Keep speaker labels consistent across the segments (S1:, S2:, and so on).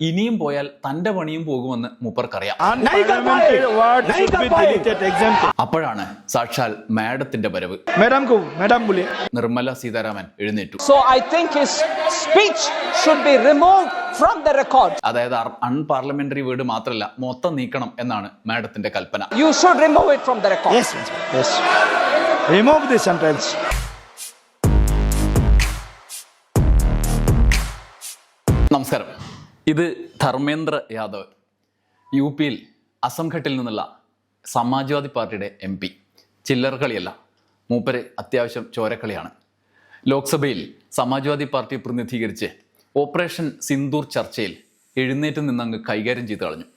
S1: ഇനിയും പോയാൽ തന്റെ പണിയും പോകുമെന്ന് മൂപ്പർക്കറിയാം. അപ്പോഴാണ് സാക്ഷാൽ മാഡത്തിന്റെ വരവ്. നിർമ്മല സീതാരാമൻ എഴുന്നേറ്റു.
S2: So I think speech should be from the
S1: അതായത് അൺപാർലമെന്ററി വേർഡ് മാത്രമല്ല മൊത്തം നീക്കണം എന്നാണ് മാഡത്തിന്റെ കൽപ്പന.
S2: You should remove it from the
S3: remove the sentence
S1: നമസ്കാരം. ഇത് ധർമ്മേന്ദ്ര യാദവ് യു പിയിൽ അസംഘട്ടിൽ നിന്നുള്ള സമാജ്വാദി പാർട്ടിയുടെ എം പി. ചില്ലറ കളിയല്ല മൂപ്പര് അത്യാവശ്യം ചോരക്കളിയാണ്. ലോക്സഭയിൽ സമാജ്വാദി പാർട്ടിയെ പ്രതിനിധീകരിച്ച് ഓപ്പറേഷൻ സിന്ദൂർ ചർച്ചയിൽ എഴുന്നേറ്റ് നിന്നങ്ങ് കൈകാര്യം ചെയ്തു കളഞ്ഞു.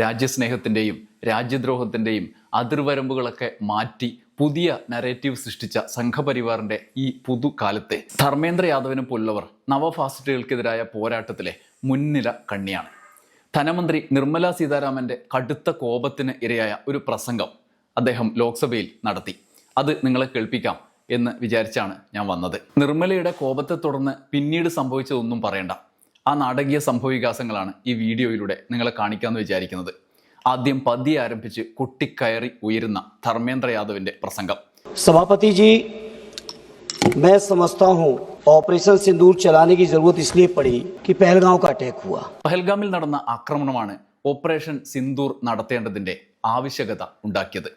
S1: രാജ്യസ്നേഹത്തിന്റെയും രാജ്യദ്രോഹത്തിന്റെയും അതിർവരമ്പുകളൊക്കെ മാറ്റി പുതിയ നരേറ്റീവ് സൃഷ്ടിച്ച സംഘപരിവാറിന്റെ ഈ പുതുകാലത്തെ ധർമ്മേന്ദ്ര യാദവിനെ പോലുള്ളവർ നവഫാസിസ്റ്റുകൾക്കെതിരായ പോരാട്ടത്തിലെ മുൻനിര കണ്ണിയാണ്. ധനമന്ത്രി നിർമ്മല സീതാരാമന്റെ കടുത്ത കോപത്തിന് ഇരയായ ഒരു പ്രസംഗം അദ്ദേഹം ലോക്സഭയിൽ നടത്തി. അത് നിങ്ങളെ കേൾപ്പിക്കാം എന്ന് വിചാരിച്ചാണ് ഞാൻ വന്നത്. നിർമ്മലയുടെ കോപത്തെ തുടർന്ന് പിന്നീട് സംഭവിച്ചതൊന്നും പറയണ്ട. ആ നാടകീയ സംഭവവികാസങ്ങളാണ് ഈ വീഡിയോയിലൂടെ നിങ്ങളെ കാണിക്കാമെന്ന് വിചാരിക്കുന്നത് ആദ്യം പതിയെ ആരംഭിച്ച് കുട്ടിക്കയറി ഉയരുന്ന ധർമ്മേന്ദ്ര യാദവിന്റെ പ്രസംഗം
S4: सभापति जी मैं समझता हूं ऑपरेशन सिंदूर चलाने की जरूरत इसलिए पड़ी कि पहलगांव का अटैक हुआ
S1: പഹൽഗാമിൽ നടന്ന ആക്രമണമാണ് ഓപ്പറേഷൻ സിന്ദൂർ നടത്തേണ്ടതിന്റെ ആവശ്യകത ഉണ്ടാക്കിയത്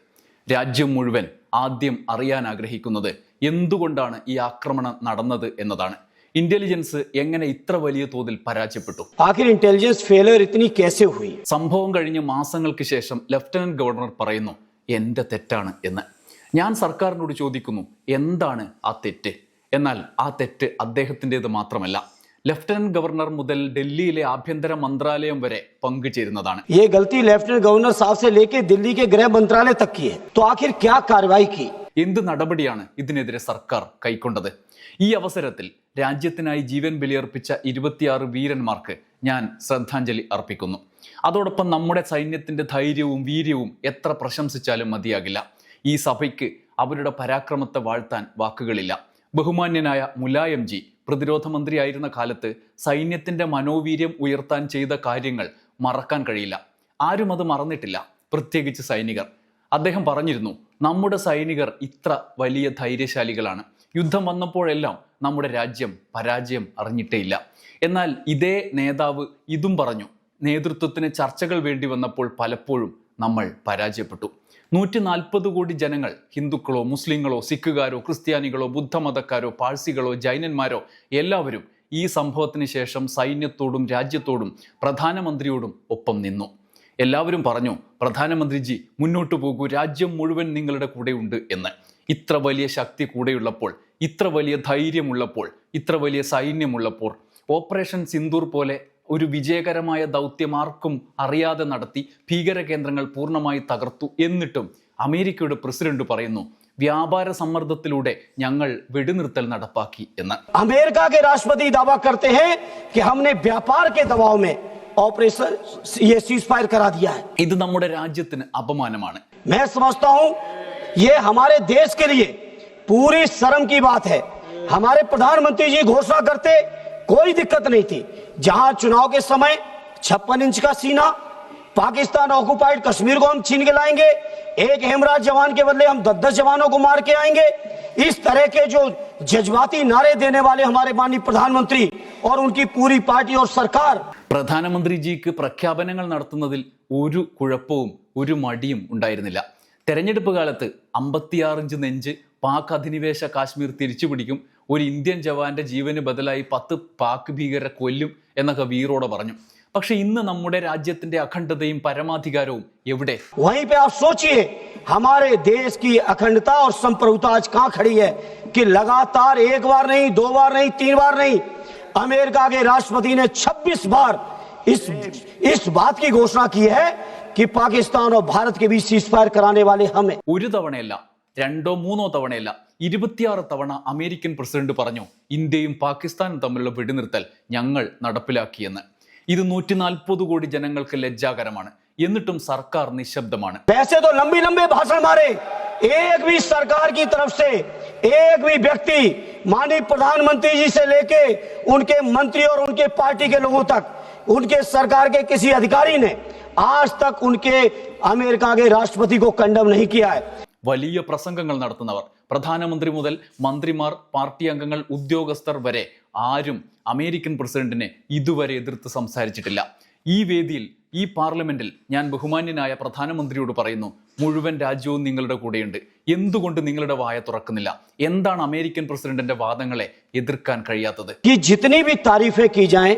S1: രാജ്യം മുഴുവൻ ആദ്യം അറിയാൻ ആഗ്രഹിക്കുന്നത് എന്തുകൊണ്ടാണ് ഈ ആക്രമണം നടന്നത് എന്നതാണ് ഇന്റലിജൻസ് എങ്ങനെ ഇത്ര വലിയ തോതിൽ പരാജയപ്പെട്ടു?
S4: ഇന്റലിജൻസ് ഫെയിലിയർ
S1: സംഭവം കഴിഞ്ഞ മാസങ്ങൾക്ക് ശേഷം ലഫ്റ്റനന്റ് ഗവർണർ പറയുന്നു എന്റെ തെറ്റാണ് എന്ന്. ഞാൻ സർക്കാരിനോട് ചോദിക്കുന്നു എന്താണ് ആ തെറ്റ്? എന്നാൽ ആ തെറ്റ് അദ്ദേഹത്തിന്റെത് മാത്രമല്ല. ലഫ്റ്റനന്റ് ഗവർണർ മുതൽ ഡൽഹിയിലെ ആഭ്യന്തര മന്ത്രാലയം വരെ പങ്കുചേരുന്നതാണ്.
S4: ഈ ഗവർണർ
S1: എന്ത് നടപടിയാണ് ഇതിനെതിരെ സർക്കാർ കൈക്കൊണ്ടത്? ഈ അവസരത്തിൽ രാജ്യത്തിനായി ജീവൻ ബലിയർപ്പിച്ച ഇരുപത്തിയാറ് വീരന്മാർക്ക് ഞാൻ ശ്രദ്ധാഞ്ജലി അർപ്പിക്കുന്നു. അതോടൊപ്പം നമ്മുടെ സൈന്യത്തിന്റെ ധൈര്യവും വീര്യവും എത്ര പ്രശംസിച്ചാലും മതിയാകില്ല. ഈ സഭയ്ക്ക് അവരുടെ പരാക്രമത്തെ വാഴ്ത്താൻ വാക്കുകളില്ല. ബഹുമാന്യനായ മുലായം ജി പ്രതിരോധ മന്ത്രിയായിരുന്ന കാലത്ത് സൈന്യത്തിന്റെ മനോവീര്യം ഉയർത്താൻ ചെയ്ത കാര്യങ്ങൾ മറക്കാൻ കഴിയില്ല. ആരും അത് മറന്നിട്ടില്ല പ്രത്യേകിച്ച് സൈനികർ. അദ്ദേഹം പറഞ്ഞിരുന്നു നമ്മുടെ സൈനികർ ഇത്ര വലിയ ധൈര്യശാലികളാണ്. യുദ്ധം വന്നപ്പോഴെല്ലാം നമ്മുടെ രാജ്യം പരാജയം അറിഞ്ഞിട്ടേ ഇല്ല. എന്നാൽ ഇതേ നേതാവ് ഇതും പറഞ്ഞു. നേതൃത്വത്തിന് ചർച്ചകൾ വേണ്ടി വന്നപ്പോൾ പലപ്പോഴും നമ്മൾ പരാജയപ്പെട്ടു. നൂറ്റി നാൽപ്പത് കോടി ജനങ്ങൾ ഹിന്ദുക്കളോ മുസ്ലിങ്ങളോ സിഖുകാരോ ക്രിസ്ത്യാനികളോ ബുദ്ധമതക്കാരോ പാഴ്സികളോ ജൈനന്മാരോ എല്ലാവരും ഈ സംഭവത്തിന് ശേഷം സൈന്യത്തോടും രാജ്യത്തോടും പ്രധാനമന്ത്രിയോടും ഒപ്പം നിന്നു. എല്ലാവരും പറഞ്ഞു പ്രധാനമന്ത്രിജി മുന്നോട്ട് പോകൂ. രാജ്യം മുഴുവൻ നിങ്ങളുടെ കൂടെയുണ്ട് എന്ന്. ഇത്ര വലിയ ശക്തി കൂടെയുള്ളപ്പോൾ ഇത്ര വലിയ ധൈര്യമുള്ളപ്പോൾ ഇത്ര വലിയ സൈന്യമുള്ളപ്പോൾ ഓപ്പറേഷൻ സിന്ദൂർ പോലെ ഒരു വിജയകരമായ ദൗത്യം ആർക്കും അറിയാതെ നടത്തി ഭീകര കേന്ദ്രങ്ങൾ പൂർണ്ണമായി തകർത്തു എന്നിട്ടും അമേരിക്കയുടെ പ്രസിഡന്റ് പറയുന്നു വ്യാപാര സമ്മർദ്ദത്തിലൂടെ ഞങ്ങൾ വെടിനിർത്തൽ നടപ്പാക്കി എന്ന്
S4: अमेरिका के राष्ट्रपति दावा करते हैं कि हमने व्यापार के दबाव में ऑपरेशन ये सीज फायर करा दिया है
S1: ഇത് നമ്മുടെ രാജ്യത്തിന് അപമാനമാണ്
S4: मैं समझता हूं ये हमारे देश के लिए पूरी शर्म की बात है हमारे प्रधानमंत्री जी घोषणा करते कोई दिक्कत नहीं थी जहां चुनाव के समय छप्पन इंच का सीना पाकिस्तान ऑक्युपाइड कश्मीर को हम छीन के लाएंगे एक हेमराज जवान के बदले हम दस दस जवानों को मार के आएंगे इस तरह के जो जज्बाती नारे देने वाले हमारे माननीय प्रधानमंत्री और उनकी पूरी पार्टी और सरकार
S1: പ്രധാനമന്ത്രിജിക്ക് പ്രഖ്യാപനങ്ങൾ നടത്തുന്നതിൽ ഒരു കുഴപ്പവും ഒരു മടിയും ഉണ്ടായിരുന്നില്ല തെരഞ്ഞെടുപ്പ് കാലത്ത് അമ്പത്തിയാറിഞ്ച് നെഞ്ച് പാക് അധിനിവേശ കാശ്മീർ തിരിച്ചുപിടിക്കും ഒരു ഇന്ത്യൻ ജവാന്റെ ജീവന് ബദലായി പത്ത് പാക് ഭീകരരെ കൊല്ലും എന്നൊക്കെ വീറോടെ പറഞ്ഞു പക്ഷെ ഇന്ന് നമ്മുടെ രാജ്യത്തിന്റെ അഖണ്ഡതയും പരമാധികാരവും എവിടെ
S4: वहीं पे आप सोचिए हमारे देश की अखंडता और संप्रभुता आज कहां खड़ी है कि लगातार एक बार नहीं दो बार नहीं तीन बार नहीं अमेरिका के राष्ट्रपति ने 26 बार इस इस बात की घोषणा की है कि पाकिस्तान और भारत के बीच सीज फायर कराने वाले हम हैं
S1: ഒരു തവണയല്ല രണ്ടോ മൂന്നോ തവണയല്ല ഇരുപത്തിയാറ് തവണ അമേരിക്കൻ പ്രസിഡന്റ് പറഞ്ഞു ഇന്ത്യയും പാകിസ്ഥാനും തമ്മിലുള്ള വെടിനിർത്തൽ ഞങ്ങൾ നടപ്പിലാക്കിയെന്ന് ഇത് നൂറ്റി നാൽപ്പത് കോടി ജനങ്ങൾക്ക് ലജ്ജാകരമാണ് എന്നിട്ടും സർക്കാർ നിശബ്ദമാണ്
S4: वैसे तो लंबी लंबे भाषण मारे एक भी सरकार की तरफ से एक भी व्यक्ति माननीय प्रधानमंत्री जी से लेके उनके मंत्री और उनके पार्टी के लोगों तक उनके सरकार के किसी अधिकारी ने आज तक उनके अमेरिका के राष्ट्रपति को कंडम नहीं किया है
S1: വലിയ പ്രസംഗങ്ങൾ നടത്തുന്നവർ പ്രധാനമന്ത്രി മുതൽ മന്ത്രിമാർ പാർട്ടി അംഗങ്ങൾ ഉദ്യോഗസ്ഥർ വരെ ആരും അമേരിക്കൻ പ്രസിഡന്റിനെ ഇതുവരെ എതിർത്ത് സംസാരിച്ചിട്ടില്ല ഈ വേദിയിൽ ഈ പാർലമെന്റിൽ ഞാൻ ബഹുമാന്യനായ പ്രധാനമന്ത്രിയോട് പറയുന്നു മുഴുവൻ രാജ്യവും നിങ്ങളുടെ കൂടെയുണ്ട് എന്തുകൊണ്ട് നിങ്ങളുടെ വായ തുറക്കുന്നില്ല എന്താണ് അമേരിക്കൻ പ്രസിഡന്റിന്റെ വാദങ്ങളെ എതിർക്കാൻ കഴിയാത്തത്
S4: कि जितनी भी तारीफें की जाएं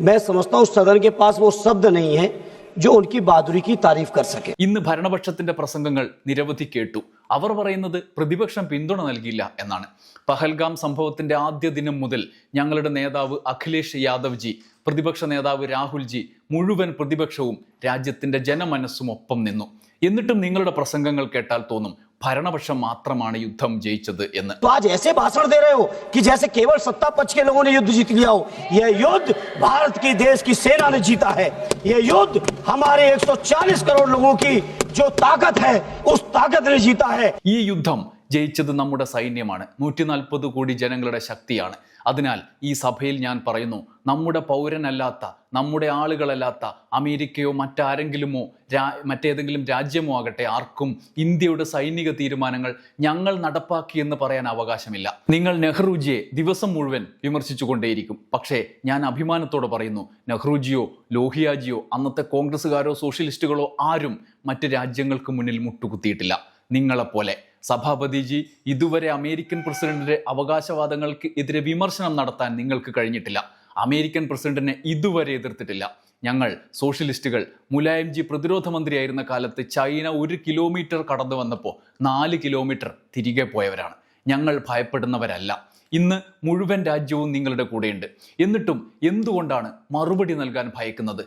S4: मैं समझता हूं सदन के पास वो शब्द नहीं है ജോ ഉൻകി ബാദുരിക്ക് താരീഫ് കർ സക്കെ
S1: ഇന്ന് ഭരണപക്ഷത്തിന്റെ പ്രസംഗങ്ങൾ നിരവധി കേട്ടു. അവർ പറയുന്നത് പ്രതിപക്ഷം പിന്തുണ നൽകിയില്ല എന്നാണ്. പഹൽഗാം സംഭവത്തിന്റെ ആദ്യ ദിനം മുതൽ ഞങ്ങളുടെ നേതാവ് അഖിലേഷ് യാദവ്ജി പ്രതിപക്ഷ നേതാവ് രാഹുൽ ജി മുഴുവൻ പ്രതിപക്ഷവും രാജ്യത്തിന്റെ ജനമനസ്സും ഒപ്പം നിന്നു എന്നിട്ടും നിങ്ങളുടെ പ്രസംഗങ്ങൾ കേട്ടാൽ തോന്നും ഭരണപക്ഷം മാത്രമാണ് യുദ്ധം ജയിച്ചത് എന്ന്
S4: तो आज ऐसे भाषण दे रहे हो कि जैसे केवल सत्ता पक्ष के लोगों ने युद्ध जीत लिया हो यह युद्ध भारत की देश की सेना ने जीता है यह युद्ध हमारे 140 करोड़ लोगों की जो ताकत है उस ताकत ने जीता है
S1: ഈ യുദ്ധം ജയിച്ചത് നമ്മുടെ സൈന്യമാണ്. നൂറ്റി നാൽപ്പത് കോടി ജനങ്ങളുടെ ശക്തിയാണ്. അതിനാൽ ഈ സഭയിൽ ഞാൻ പറയുന്നു നമ്മുടെ പൗരനല്ലാത്ത നമ്മുടെ ആളുകളല്ലാത്ത അമേരിക്കയോ മറ്റാരെങ്കിലുമോ രാ മറ്റേതെങ്കിലും രാജ്യമോ ആകട്ടെ ആർക്കും ഇന്ത്യയുടെ സൈനിക തീരുമാനങ്ങൾ ഞങ്ങൾ നടപ്പാക്കിയെന്ന് പറയാൻ അവകാശമില്ല. നിങ്ങൾ നെഹ്റുജിയെ ദിവസം മുഴുവൻ വിമർശിച്ചുകൊണ്ടേയിരിക്കും. പക്ഷേ ഞാൻ അഭിമാനത്തോടെ പറയുന്നു നെഹ്റുജിയോ ലോഹിയാജിയോ അന്നത്തെ കോൺഗ്രസ്സുകാരോ സോഷ്യലിസ്റ്റുകളോ ആരും മറ്റ് രാജ്യങ്ങൾക്ക് മുന്നിൽ മുട്ടുകുത്തിയിട്ടില്ല. നിങ്ങളെപ്പോലെ. സഭാപതിജി ഇതുവരെ അമേരിക്കൻ പ്രസിഡന്റിന്റെ അവകാശവാദങ്ങൾക്ക് എതിരെ വിമർശനം നടത്താൻ നിങ്ങൾക്ക് കഴിഞ്ഞിട്ടില്ല. അമേരിക്കൻ പ്രസിഡന്റിനെ ഇതുവരെ എതിർത്തിട്ടില്ല. ഞങ്ങൾ സോഷ്യലിസ്റ്റുകൾ മുലായംജി പ്രതിരോധ മന്ത്രിയായിരുന്ന കാലത്ത് ചൈന ഒരു കിലോമീറ്റർ കടന്നു വന്നപ്പോൾ നാല് കിലോമീറ്റർ തിരികെ പോയവരാണ്. ഞങ്ങൾ ഭയപ്പെടുന്നവരല്ല. ഇന്ന് മുഴുവൻ രാജ്യവും നിങ്ങളുടെ കൂടെയുണ്ട്. എന്നിട്ടും എന്തുകൊണ്ടാണ് മറുപടി നൽകാൻ ഭയക്കുന്നത്?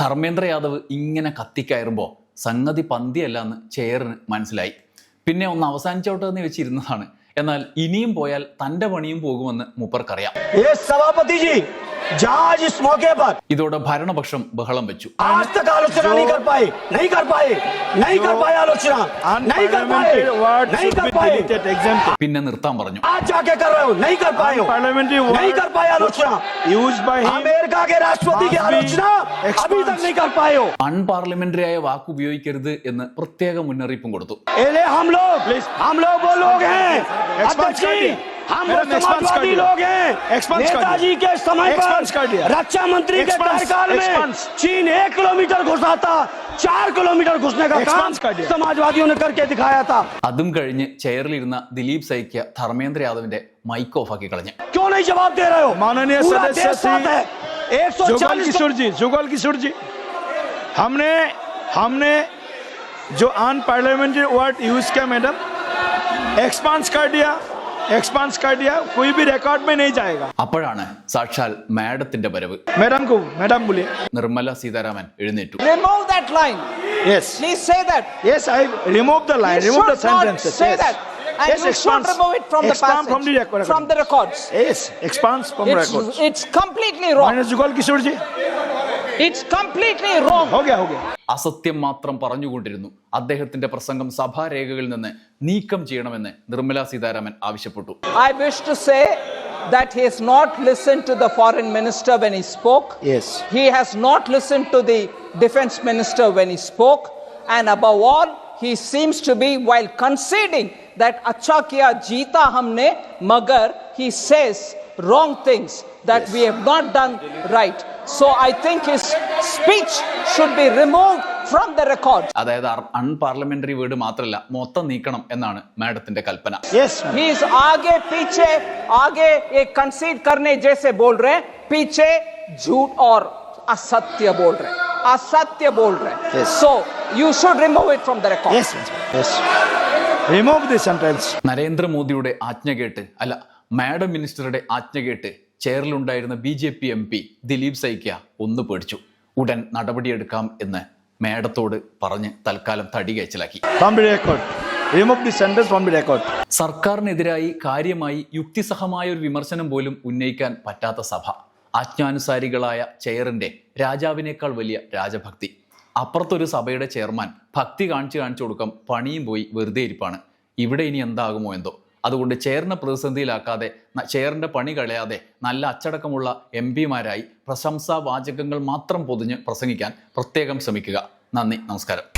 S1: ധർമ്മേന്ദ്ര യാദവ് ഇങ്ങനെ കത്തിക്കയറുമ്പോ സംഗതി പന്തിയല്ല എന്ന് ചെയറിന് മനസ്സിലായി. പിന്നെ ഒന്ന് അവസാനിച്ചോട്ടെ എന്ന് വെച്ചിരുന്നതാണ്. എന്നാൽ ഇനിയും പോയാൽ തന്റെ പണിയും പോകുമെന്ന് മൂപ്പർക്കറിയാം.
S4: സഭാപതിജി सभापति जी जहां आज इस मौके पर
S1: ഇതോടെ ഭരണപക്ഷം ബഹളം വെച്ചു
S4: आज तक आलोचना नहीं कर पाए नहीं कर पाए नहीं कर पाए आलोचना नहीं कर पाए
S3: Unparliamentary words
S4: नहीं
S3: should
S4: कर
S3: be
S4: पाए
S3: deleted. Exempted.
S1: പിന്നെ നിർത്താൻ പറഞ്ഞു
S4: आज जाके कर रहे हो नहीं कर पाए हो
S3: Unparliamentary
S4: नहीं
S3: words
S4: कर पाए आलोचना
S3: used by him.
S4: अमेरिका के राष्ट्रपति की
S3: must be
S4: आलोचना अभी तक
S3: expunged.
S4: नहीं कर पाए हो
S1: അൺപാർലമെന്ററി ആയ വാക്ക് ഉപയോഗിക്കരുത് എന്ന് പ്രത്യേക മുന്നറിയിപ്പും കൊടുത്തു
S4: एले हम लोग
S3: Please.
S4: हम लोग वो लोग हैं
S3: Expunge
S4: अध्यक्ष
S3: कर
S4: जी
S3: दिया।
S4: हम वो
S3: मैडम, expunge कर
S4: समाजवादी
S3: दिया।
S4: लोग हैं
S3: Expunge कर दिया।
S4: नेताजी के समय
S3: Expunge कर
S4: पर
S3: दिया।
S4: रक्षा मंत्री के
S3: Expunge,
S4: कार्यकाल में
S3: expunge।
S4: चीन एक किलोमीटर घुसा था चार किलोमीटर घुसने का काम
S3: Expunge कर दिया।
S4: समाजवादियों ने करके दिखाया था
S1: അതും കഴിഞ്ഞ് ചെയറിലിരുന്ന ദിലീപ് സൈക്യ ധർമ്മേന്ദ്ര യാദവിന്റെ മൈക്ക് ഓഫാക്കി കളഞ്ഞു
S4: क्यों नहीं जवाब दे रहे हो
S3: माननीय
S4: पूरा
S3: सदस्य
S4: देश साथ
S3: श्री
S4: है एक सौ
S3: जुगल
S4: चालीस
S3: किशोर जी जुगल किशोर जी हमने हमने जो अन पार्लियामेंट्री वर्ड यूज किया मैडम एक्सपांस कर दिया एक्सपांस कर दिया कोई भी रिकॉर्ड में नहीं जाएगा
S1: അപ്പോഴാണ് സാക്ഷാൽ മാഡത്തിന്റെ വരവ്
S3: मैडम को मैडम बोलिए
S1: നിർമ്മല സീതാരാമൻ എഴുന്നേറ്റു
S2: Remove that line.
S3: yes
S2: Please say that.
S3: yes i remove the line
S2: You
S3: remove the
S2: should not
S3: sentences
S2: say
S3: yes
S2: that. And
S3: yes
S2: you should
S3: expands
S2: remove it from the
S3: expand
S2: passage,
S3: from the record
S2: from the records.
S3: yes expands from
S2: It's,
S3: records
S2: it's completely wrong.
S3: Minus Jugal Kishore ji
S2: it's completely wrong
S1: അസത്യം മാത്രം പറഞ്ഞുകൊണ്ടിരുന്നു അദ്ദേഹത്തിന്റെ പ്രസംഗം സഭാരേഖകളിൽ നിന്ന് നീക്കം ചെയ്യണമെന്ന് നിർമ്മല സീതാരാമൻ ആവശ്യപ്പെട്ടു
S2: I wish to say that he has not listened to the foreign minister when he spoke.
S3: Yes.
S2: He has not listened to the defense minister when he spoke. And above all, he seems to be, while conceding that acha kiya jeeta humne, magar he says wrong things that yes. we have not done right. So I think his speech should be removed from the record.
S1: അതായത് unparliamentary word മാത്രമല്ല മൊത്തം നീക്കണം എന്നാണ് മാഡത്തിന്റെ കൽപ്പന
S3: yes ma'am.
S2: He is आगे पीछे आगे एक कंसीड करने जैसे बोल रहे हैं पीछे झूठ और असत्य बोल रहे हैं असत्य बोल रहे हैं
S3: Yes.
S2: So you should remove it from the record
S3: yes yes remove the sentence
S1: നരേന്ദ്രമോദിയുടെ ആജ്ഞ കേട്ട് അല്ല മാഡം മിനിസ്റ്ററുടെ ആജ്ഞ കേട്ട് ചെയറിലുണ്ടായിരുന്ന B J P M P Dilip Saikia ഒന്ന് പേടിച്ചു. ഉടൻ നടപടിയെടുക്കാം എന്ന് മേഡത്തോട് പറഞ്ഞ് തൽക്കാലം തടി കയച്ചിലാക്കി സർക്കാരിനെതിരായി കാര്യമായി യുക്തിസഹമായ ഒരു വിമർശനം പോലും ഉന്നയിക്കാൻ പറ്റാത്ത സഭ. ആജ്ഞാനുസാരികളായ ചെയറിന്റെ രാജാവിനേക്കാൾ വലിയ രാജഭക്തി. അപ്പുറത്തൊരു സഭയുടെ ചെയർമാൻ ഭക്തി കാണിച്ചു കാണിച്ചു കൊടുക്കാം പണിയും പോയി വെറുതെ ഇരിപ്പാണ്. ഇവിടെ ഇനി എന്താകുമോ എന്തോ. അതുകൊണ്ട് ചേറിനെ പ്രതിസന്ധിയിലാക്കാതെ ചേറിന്റെ പണി കളയാതെ നല്ല അച്ചടക്കമുള്ള എം പിമാരായി പ്രശംസാ വാചകങ്ങൾ മാത്രം പൊതിഞ്ഞ് പ്രസംഗിക്കാൻ പ്രത്യേകം ശ്രമിക്കുക. നന്ദി നമസ്കാരം.